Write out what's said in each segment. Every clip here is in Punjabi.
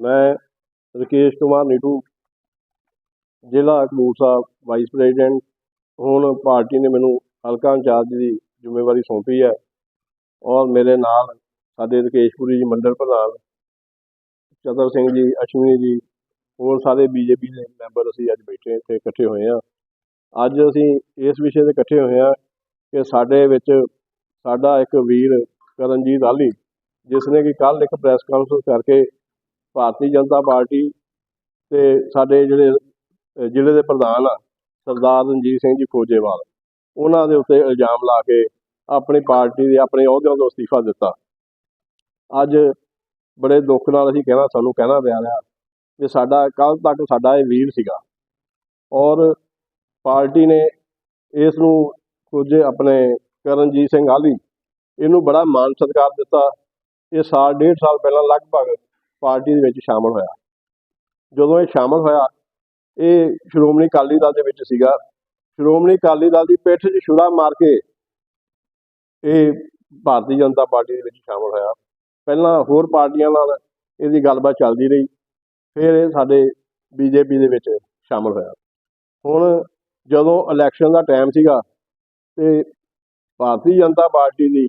ਮੈਂ ਰਕੇਸ਼ ਕੁਮਾਰ ਨੀਟੂ, ਜ਼ਿਲ੍ਹਾ ਕਪੂਰਥਲਾ ਵਾਈਸ ਪ੍ਰੈਜ਼ੀਡੈਂਟ ਹੁਣ ਪਾਰਟੀ ਨੇ ਮੈਨੂੰ ਹਲਕਾ ਇੰਚਾਰਜ ਦੀ ਜ਼ਿੰਮੇਵਾਰੀ ਸੌਂਪੀ ਹੈ ਔਰ ਮੇਰੇ ਨਾਲ ਸਾਡੇ ਰਕੇਸ਼ਪੁਰੀ ਜੀ, ਮੰਡਲ ਪ੍ਰਧਾਨ, ਚਤਰ ਸਿੰਘ ਜੀ, ਅਸ਼ਵਨੀ ਜੀ, ਹੋਰ ਸਾਰੇ ਬੀਜੇਪੀ ਦੇ ਮੈਂਬਰ ਅਸੀਂ ਅੱਜ ਬੈਠੇ, ਇੱਥੇ ਇਕੱਠੇ ਹੋਏ ਹਾਂ। ਅੱਜ ਅਸੀਂ ਇਸ ਵਿਸ਼ੇ ਤੇ ਇਕੱਠੇ ਹੋਏ ਹਾਂ ਕਿ ਸਾਡੇ ਵਿੱਚ ਸਾਡਾ ਇੱਕ ਵੀਰ ਕਰਨਜੀਤ ਆਲੀ ਜਿਸ ਨੇ ਕਿ ਕੱਲ ਇੱਕ ਪ੍ਰੈਸ ਕਾਨਫਰੰਸ ਕਰਕੇ ਭਾਰਤੀ ਜਨਤਾ ਪਾਰਟੀ ਤੇ ਸਾਡੇ ਜਿਹੜੇ ਜ਼ਿਲ੍ਹੇ ਦੇ ਪ੍ਰਧਾਨ ਆ, ਸਰਦਾਰ ਰਣਜੀਤ ਸਿੰਘ ਜੀ ਫੌਜੇਵਾਲ ਉਹਨਾਂ ਦੇ ਉੱਤੇ ਇਲਜ਼ਾਮ ਲਾ ਕੇ ਆਪਣੀ ਪਾਰਟੀ ਦੇ, ਆਪਣੇ ਅਹੁਦਿਆਂ ਤੋਂ ਅਸਤੀਫਾ ਦਿੱਤਾ। ਅੱਜ ਬੜੇ ਦੁੱਖ ਨਾਲ ਅਸੀਂ ਕਹਿਣਾ, ਸਾਨੂੰ ਕਹਿਣਾ ਪਿਆ ਰਿਹਾ ਕਿ ਸਾਡਾ ਕੱਲ ਤੱਕ ਸਾਡਾ ਇਹ ਵੀਰ ਸੀਗਾ। ਔਰ ਪਾਰਟੀ ਨੇ ਇਸ ਨੂੰ ਕੁਝ ਆਪਣੇ ਕਰਨਜੀਤ ਸਿੰਘ ਆਲੀ ਇਹਨੂੰ ਬੜਾ ਮਾਨ ਸਤਿਕਾਰ ਦਿੱਤਾ। ਇਹ ਸਾਲ, ਡੇਢ ਸਾਲ ਪਹਿਲਾਂ ਲਗਭਗ ਪਾਰਟੀ ਦੇ ਵਿੱਚ ਸ਼ਾਮਲ ਹੋਇਆ। ਜਦੋਂ ਇਹ ਸ਼ਾਮਲ ਹੋਇਆ, ਇਹ ਸ਼੍ਰੋਮਣੀ ਅਕਾਲੀ ਦਲ ਦੇ ਵਿੱਚ ਸੀਗਾ। ਸ਼੍ਰੋਮਣੀ ਅਕਾਲੀ ਦਲ ਦੀ ਪਿੱਠ 'ਚ ਛੁਰਾ ਮਾਰ ਕੇ ਇਹ ਭਾਰਤੀ ਜਨਤਾ ਪਾਰਟੀ ਦੇ ਵਿੱਚ ਸ਼ਾਮਲ ਹੋਇਆ। ਪਹਿਲਾਂ ਹੋਰ ਪਾਰਟੀਆਂ ਨਾਲ ਇਹਦੀ ਗੱਲਬਾਤ ਚੱਲਦੀ ਰਹੀ। ਫਿਰ ਇਹ ਸਾਡੇ ਬੀਜੇਪੀ ਦੇ ਵਿੱਚ ਸ਼ਾਮਲ ਹੋਇਆ। ਹੁਣ ਜਦੋਂ ਇਲੈਕਸ਼ਨ ਦਾ ਟਾਈਮ ਸੀਗਾ ਤੇ ਭਾਰਤੀ ਜਨਤਾ ਪਾਰਟੀ ਦੀ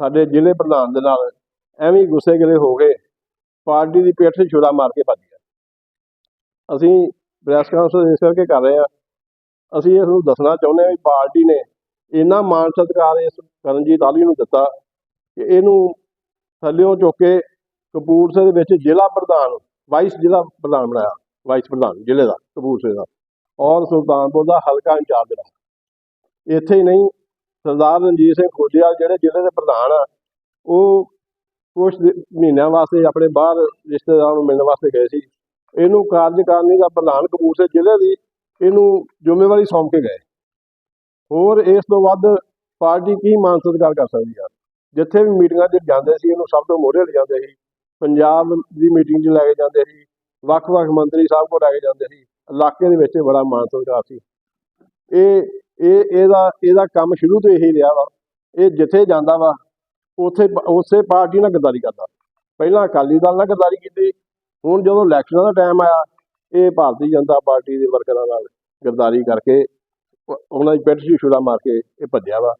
ਸਾਡੇ ਜ਼ਿਲ੍ਹੇ ਪ੍ਰਧਾਨ ਦੇ ਨਾਲ ਐਵੇਂ ਗੁੱਸੇ ਗਿਲੇ ਹੋ ਗਏ। ਪਾਰਟੀ ਦੀ ਪਿੱਠ 'ਤੇ ਛੁਰਾ ਮਾਰ ਕੇ ਭੱਜ ਗਿਆ। ਅਸੀਂ ਪ੍ਰੈਸ ਕਾਨਫਰੰਸ ਇਸ ਕਰਕੇ ਕਰ ਰਹੇ ਹਾਂ। ਅਸੀਂ ਇਸ ਨੂੰ ਦੱਸਣਾ ਚਾਹੁੰਦੇ ਹਾਂ ਵੀ ਪਾਰਟੀ ਨੇ ਇੰਨਾ ਮਾਣ ਸਤਿਕਾਰ ਇਸ ਕਰਨਜੀਤ ਆਲੀ ਨੂੰ ਦਿੱਤਾ ਕਿ ਇਹਨੂੰ ਥੱਲਿਓਂ ਚੁੱਕ ਕੇ ਕਪੂਰਥਲੇ ਦੇ ਵਿੱਚ ਜ਼ਿਲ੍ਹਾ ਪ੍ਰਧਾਨ ਵਾਈਸ ਜ਼ਿਲ੍ਹਾ ਪ੍ਰਧਾਨ ਬਣਾਇਆ। ਵਾਈਸ ਪ੍ਰਧਾਨ, ਜ਼ਿਲ੍ਹੇ ਦਾ, ਕਪੂਰਥਲੇ ਦਾ। ਔਰ ਸੁਲਤਾਨਪੁਰ ਦਾ ਹਲਕਾ ਇੰਚਾਰਜ ਰਿਹਾ ਇੱਥੇ ਹੀ ਨਹੀਂ, ਸਰਦਾਰ ਰਣਜੀਤ ਸਿੰਘ ਖੋਜਿਆ ਜਿਹੜੇ ਜ਼ਿਲ੍ਹੇ ਦੇ ਪ੍ਰਧਾਨ ਆ, ਉਹ ਕੁਛ ਮਹੀਨਿਆਂ ਵਾਸਤੇ ਆਪਣੇ ਬਾਹਰ ਰਿਸ਼ਤੇਦਾਰਾਂ ਨੂੰ ਮਿਲਣ ਵਾਸਤੇ ਗਏ ਸੀ। ਇਹਨੂੰ ਕਾਰਜਕਾਰਨੀ ਦਾ ਪ੍ਰਧਾਨ ਕਪੂਰਥਲੇ ਜ਼ਿਲ੍ਹੇ ਦੀ ਇਹਨੂੰ ਜ਼ਿੰਮੇਵਾਰੀ ਸੌਂਪ ਕੇ ਗਏ। ਹੋਰ ਇਸ ਤੋਂ ਵੱਧ ਪਾਰਟੀ ਕੀ ਮਾਨ ਸਤਿਕਾਰ ਕਰ ਸਕਦੀ ਹੈ ਜਿੱਥੇ ਵੀ ਮੀਟਿੰਗਾਂ 'ਚ ਜਾਂਦੇ ਸੀ, ਇਹਨੂੰ ਸਭ ਤੋਂ ਮੋਹਰੇ ਲੈ ਜਾਂਦੇ ਸੀ। ਪੰਜਾਬ ਦੀ ਮੀਟਿੰਗ 'ਚ ਲੈ ਕੇ ਜਾਂਦੇ ਸੀ। ਵੱਖ-ਵੱਖ ਮੰਤਰੀ ਸਾਹਿਬ ਕੋਲ ਲੈ ਕੇ ਜਾਂਦੇ ਸੀ। ਇਲਾਕੇ ਦੇ ਵਿੱਚ ਬੜਾ ਮਾਨ ਸਤਿਕਾਰ ਸੀ। ਇਹ ਇਹ, ਇਹਦਾ ਇਹਦਾ ਕੰਮ ਸ਼ੁਰੂ ਤੋਂ ਇਹੀ ਰਿਹਾ ਵਾ। ਇਹ ਜਿੱਥੇ ਜਾਂਦਾ ਵਾ ਉਥੇ ਉਸੇ ਪਾਰਟੀ ਨਾਲ ਗੱਦਾਰੀ ਕਰਦਾ। ਪਹਿਲਾਂ ਅਕਾਲੀ ਦਲ ਨਾਲ ਗੱਦਾਰੀ ਕੀਤੀ। ਹੁਣ ਜਦੋਂ ਇਲੈਕਸ਼ਨਾਂ ਦਾ ਟਾਈਮ ਆਇਆ, ਇਹ ਭਾਰਤੀ ਜਨਤਾ ਪਾਰਟੀ ਦੇ ਵਰਕਰਾਂ ਨਾਲ ਗੱਦਾਰੀ ਕਰਕੇ ਉਹਨਾਂ ਦੀ ਪਿੱਠ ਛੁਰਾ ਮਾਰ ਕੇ ਇਹ ਭੱਜਿਆ ਵਾ।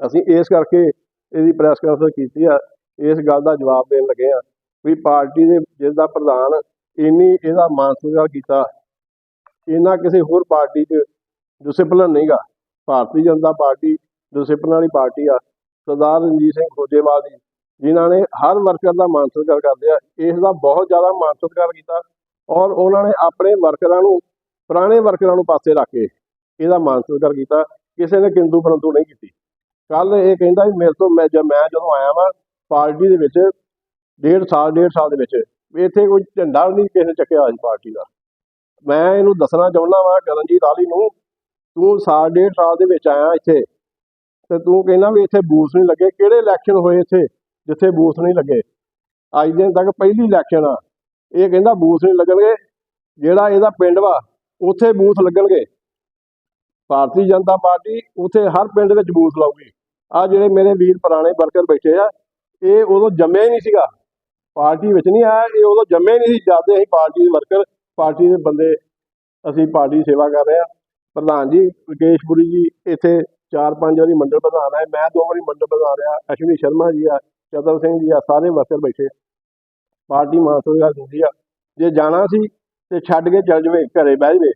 ਅਸੀਂ ਇਸ ਕਰਕੇ ਇਹਦੀ ਪ੍ਰੈਸ ਕਾਨਫਰੰਸ ਕੀਤੀ ਆ। ਇਸ ਗੱਲ ਦਾ ਜਵਾਬ ਦੇਣ ਲੱਗੇ ਆ ਵੀ ਪਾਰਟੀ ਦੇ ਜਿਸ ਦਾ ਪ੍ਰਧਾਨ ਇੰਨੀ ਇਹਦਾ ਮਾਨ ਕੀਤਾ ਇਹਨਾਂ ਕਿਸੇ ਹੋਰ ਪਾਰਟੀ 'ਚ ਡਿਸਪਲਿਨ ਨਹੀਂਗਾ। ਭਾਰਤੀ ਜਨਤਾ ਪਾਰਟੀ ਡਿਸਪਲਿਨ ਵਾਲੀ ਪਾਰਟੀ ਆ। ਸਰਦਾਰ ਰਣਜੀਤ ਸਿੰਘ ਖੋਜੇਵਾਲ ਜੀ, ਜਿਨ੍ਹਾਂ ਨੇ ਹਰ ਵਰਕਰ ਦਾ ਮਾਨ ਸਤਿਕਾਰ ਕਰਦੇ ਆ ਇਸ ਦਾ ਬਹੁਤ ਜ਼ਿਆਦਾ ਮਾਨ ਸਤਿਕਾਰ ਕੀਤਾ ਔਰ ਉਹਨਾਂ ਨੇ ਆਪਣੇ ਵਰਕਰਾਂ ਨੂੰ, ਪੁਰਾਣੇ ਵਰਕਰਾਂ ਨੂੰ ਪਾਸੇ ਰੱਖ ਕੇ ਇਹਦਾ ਮਾਨ ਸਤਿਕਾਰ ਕੀਤਾ, ਕਿਸੇ ਨੇ ਕਿੰਦੂ ਪਰੰਤੂ ਨਹੀਂ ਕੀਤੀ। ਕੱਲ ਇਹ ਕਹਿੰਦਾ ਵੀ ਮੇਰੇ ਤੋਂ ਮੈਂ ਜਦ ਮੈਂ ਜਦੋਂ ਆਇਆ ਵਾਂ ਪਾਰਟੀ ਦੇ ਵਿੱਚ, ਡੇਢ ਸਾਲ ਡੇਢ ਸਾਲ ਦੇ ਵਿੱਚ, ਵੀ ਇੱਥੇ ਕੋਈ ਝੰਡਾ ਨਹੀਂ ਕਿਸੇ ਨੇ ਚੱਕਿਆ ਅੱਜ ਪਾਰਟੀ ਦਾ। ਮੈਂ ਇਹਨੂੰ ਦੱਸਣਾ ਚਾਹੁੰਦਾ ਵਾਂ ਕਰਨਜੀਤ ਆਲੀ ਨੂੰ, ਤੂੰ ਸਾਲ, ਡੇਢ ਸਾਲ ਦੇ ਵਿੱਚ ਆਇਆ ਇੱਥੇ ਤੇ ਤੂੰ ਕਹਿੰਦਾ ਵੀ ਇੱਥੇ ਬੂਥ ਨਹੀਂ ਲੱਗੇ। ਕਿਹੜੇ ਇਲੈਕਸ਼ਨ ਹੋਏ ਇੱਥੇ ਜਿੱਥੇ ਬੂਥ ਨਹੀਂ ਲੱਗੇ? ਅੱਜ ਦਿਨ ਤੱਕ ਪਹਿਲੀ ਇਲੈਕਸ਼ਨ ਆ। ਇਹ ਕਹਿੰਦਾ ਬੂਥ ਨਹੀਂ ਲੱਗਣਗੇ। ਜਿਹੜਾ ਇਹਦਾ ਪਿੰਡ ਵਾ, ਉੱਥੇ ਬੂਥ ਲੱਗਣਗੇ। ਭਾਰਤੀ ਜਨਤਾ ਪਾਰਟੀ ਉੱਥੇ ਹਰ ਪਿੰਡ ਵਿੱਚ ਬੂਥ ਲਾਊਗੀ। ਆ ਜਿਹੜੇ ਮੇਰੇ ਵੀਰ ਪੁਰਾਣੇ ਵਰਕਰ ਬੈਠੇ ਆ, ਇਹ ਉਦੋਂ ਜੰਮਿਆ ਹੀ ਨਹੀਂ ਸੀਗਾ। ਪਾਰਟੀ ਵਿੱਚ ਨਹੀਂ ਆਇਆ, ਇਹ ਉਦੋਂ ਜੰਮਿਆ ਨਹੀਂ ਸੀ। ਜਦ ਅਸੀਂ ਪਾਰਟੀ ਦੇ ਵਰਕਰ, ਪਾਰਟੀ ਦੇ ਬੰਦੇ, ਅਸੀਂ ਪਾਰਟੀ ਦੀ ਸੇਵਾ ਕਰ ਰਹੇ ਆ। ਪ੍ਰਧਾਨ ਜੀ ਵਿਕੇਸ਼ਪੁਰੀ ਜੀ, ਇੱਥੇ ਚਾਰ ਪੰਜ ਵਾਰੀ ਮੰਡਲ ਪ੍ਰਧਾਨ ਆਏ, ਮੈਂ ਦੋ ਵਾਰੀ ਮੰਡਲ ਪ੍ਰਧਾਨ ਰਿਹਾ, ਅਸ਼ਵਨੀ ਸ਼ਰਮਾ ਜੀ ਆ ਚਤਰ ਸਿੰਘ ਜੀ ਆ, ਸਾਰੇ ਵਰਕਰ ਬੈਠੇ। ਪਾਰਟੀ ਮਾਨਸੂਰ ਦਿੰਦੀ ਆ। ਜੇ ਜਾਣਾ ਸੀ ਤੇ ਛੱਡ ਕੇ ਚੱਲ ਜਵੇ, ਘਰੇ ਬਹਿ ਜਵੇ।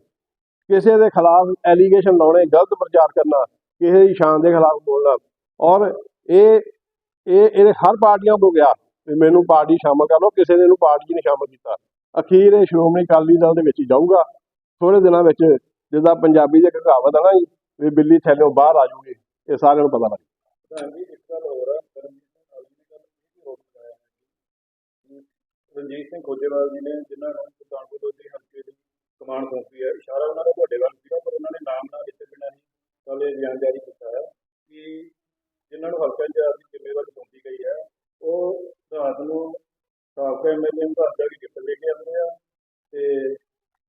ਕਿਸੇ ਦੇ ਖਿਲਾਫ ਐਲੀਗੇਸ਼ਨ ਲਾਉਣੇ, ਗਲਤ ਪ੍ਰਚਾਰ ਕਰਨਾ, ਕਿਸੇ ਦੀ ਸ਼ਾਨ ਦੇ ਖਿਲਾਫ ਬੋਲਣਾ। ਔਰ ਇਹ ਇਹ ਇਹਦੇ ਹਰ ਪਾਰਟੀਆਂ ਤੋਂ ਗਿਆ ਵੀ ਮੈਨੂੰ ਪਾਰਟੀ ਸ਼ਾਮਲ ਕਰ ਲਓ, ਕਿਸੇ ਨੇ ਇਹਨੂੰ ਪਾਰਟੀ 'ਚ ਨਹੀਂ ਸ਼ਾਮਲ ਕੀਤਾ। ਅਖੀਰ ਇਹ ਸ਼੍ਰੋਮਣੀ ਅਕਾਲੀ ਦਲ ਦੇ ਵਿੱਚ ਹੀ ਜਾਊਗਾ। ਥੋੜੇ ਦਿਨਾਂ ਵਿੱਚ ਜਿੱਦਾਂ ਪੰਜਾਬੀ ਦੇ ਇੱਕ ਕਹਾਵਤ ਹੈ ਨਾ ਜੀ ਵੀ ਬਿੱਲੀ ਥੈਲਿਓਂ ਬਾਹਰ ਆ ਜੂਗੀ, ਇਹ ਸਾਰਿਆਂ ਨੂੰ ਪਤਾ ਲੱਗ ਪ੍ਰਧਾਨ ਇੱਕ ਗੱਲ ਹੋਰ ਆ ਕਰਮਜੀਤ ਸਿੰਘ ਨੇ ਰਣਜੀਤ ਸਿੰਘ ਖੋਜੇਵਾਲ ਜੀ ਨੇ, ਜਿਨ੍ਹਾਂ ਨੂੰ ਸੁਲਤਾਨਪੁਰ ਲੋਧੀ ਹਲਕੇ ਦੀ ਕਮਾਨ ਸੌਂਪੀ ਹੈ, ਇਸ਼ਾਰਾ ਉਹਨਾਂ ਦਾ ਤੁਹਾਡੇ ਵੱਲ ਸੀਗਾ, ਪਰ ਉਹਨਾਂ ਨੇ ਨਾਮ ਨਾਲ ਦਿੱਤੇ ਬਿਨਾਂ ਹੀ ਕੱਲ ਇਹ ਬਿਆਨ ਜਾਰੀ ਕੀਤਾ ਹੈ ਕਿ ਜਿਨ੍ਹਾਂ ਨੂੰ ਹਲਕਾ ਇੰਚਾਰਜ ਦੀ ਜ਼ਿੰਮੇਵਾਰੀ ਸੌਂਪੀ ਗਈ ਹੈ, ਉਹ ਰਾਤ ਨੂੰ ਸਾਬਕਾ ਐਮਐਲਏ ਨੂੰ ਘਰ ਜਾ ਕੇ ਗਿਫਟ ਲੈ ਕੇ ਆਉਂਦੇ ਆ ਤੇ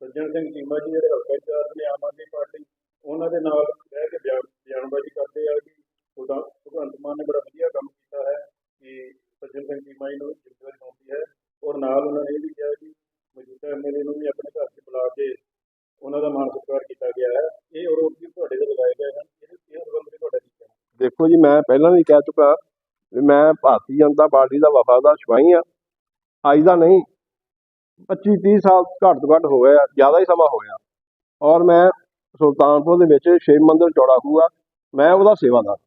ਸੱਜਣ ਸਿੰਘ ਚੀਮਾ ਜੀ ਜਿਹੜੇ ਹਲਕਾ ਇੰਚਾਰਜ ਨੇ, ਆਮ ਆਦਮੀ ਪਾਰਟੀ ਉਹਨਾਂ ਦੇ ਨਾਲ ਬਹਿ ਕੇ ਬਿਆਨ, ਬਿਆਨਬਾਜ਼ੀ ਕਰਦੇ ਆ ਕਿ ਉਹਦਾ ਭਗਵੰਤ ਮਾਨ ਨੇ ਬੜਾ ਵਧੀਆ ਕੰਮ ਕੀਤਾ ਹੈ ਕਿ ਸੱਜਣ ਸਿੰਘ ਚੀਮਾ ਜੀ ਨੂੰ ਜ਼ਿੰਮੇਵਾਰੀ ਸੌਂਪੀ ਹੈ ਔਰ ਨਾਲ ਉਹਨਾਂ ਨੇ ਇਹ ਵੀ ਕਿਹਾ ਕਿ ਮੌਜੂਦਾ ਐਮਐਲਏ ਨੂੰ ਵੀ ਆਪਣੇ ਘਰ 'ਚ ਬੁਲਾ ਕੇ ਉਹਨਾਂ ਦਾ ਮਾਣ ਸਤਿਕਾਰ ਕੀਤਾ ਗਿਆ ਹੈ। ਇਹ ਆਰੋਪ ਵੀ ਤੁਹਾਡੇ ਤੇ ਲਗਾਏ ਗਏ ਹਨ। ਇਹਦੇ, ਇਹ ਸੰਬੰਧ ਵਿੱਚ ਤੁਹਾਡਾ ਕੀ ਕਹਿਣਾ ਦੇਖੋ ਜੀ, ਮੈਂ ਪਹਿਲਾਂ ਵੀ ਕਹਿ ਚੁੱਕਾ ਵੀ ਮੈਂ ਭਾਰਤੀ ਜਨਤਾ ਪਾਰਟੀ ਦਾ ਵਫਾਦਾਰ ਸਿਪਾਹੀ ਆ ਅੱਜ ਦਾ ਨਹੀਂ 25 30 ਸਾਲ ਘੱਟ ਤੋਂ ਘੱਟ ਹੋ ਗਿਆ, ਜ਼ਿਆਦਾ ਹੀ ਸਮਾਂ ਹੋ ਗਿਆ। ਔਰ ਮੈਂ ਸੁਲਤਾਨਪੁਰ ਦੇ ਵਿੱਚ ਸ਼ਿਵ ਮੰਦਿਰ ਚੌੜਾ ਹੋਊਗਾ, ਮੈਂ ਉਹਦਾ ਸੇਵਾਦਾਰ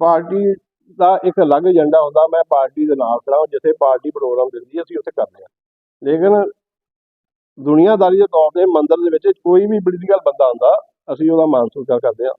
ਪਾਰਟੀ ਦਾ ਇੱਕ ਅਲੱਗ ਏਜੰਡਾ ਹੁੰਦਾ, ਮੈਂ ਪਾਰਟੀ ਦੇ ਨਾਲ ਖੜਾ ਹਾਂ, ਜਿੱਥੇ ਪਾਰਟੀ ਪ੍ਰੋਗਰਾਮ ਦਿੰਦੀ ਅਸੀਂ ਉੱਥੇ ਕਰਦੇ ਹਾਂ। ਲੇਕਿਨ ਦੁਨੀਆਦਾਰੀ ਦੇ ਤੌਰ ਤੇ ਮੰਦਿਰ ਦੇ ਵਿੱਚ ਕੋਈ ਵੀ ਪੋਲੀਟੀਕਲ ਬੰਦਾ ਆਉਂਦਾ ਅਸੀਂ ਉਹਦਾ ਮਾਨ ਸਤਿਕਾਰ ਕਰਦੇ ਹਾਂ।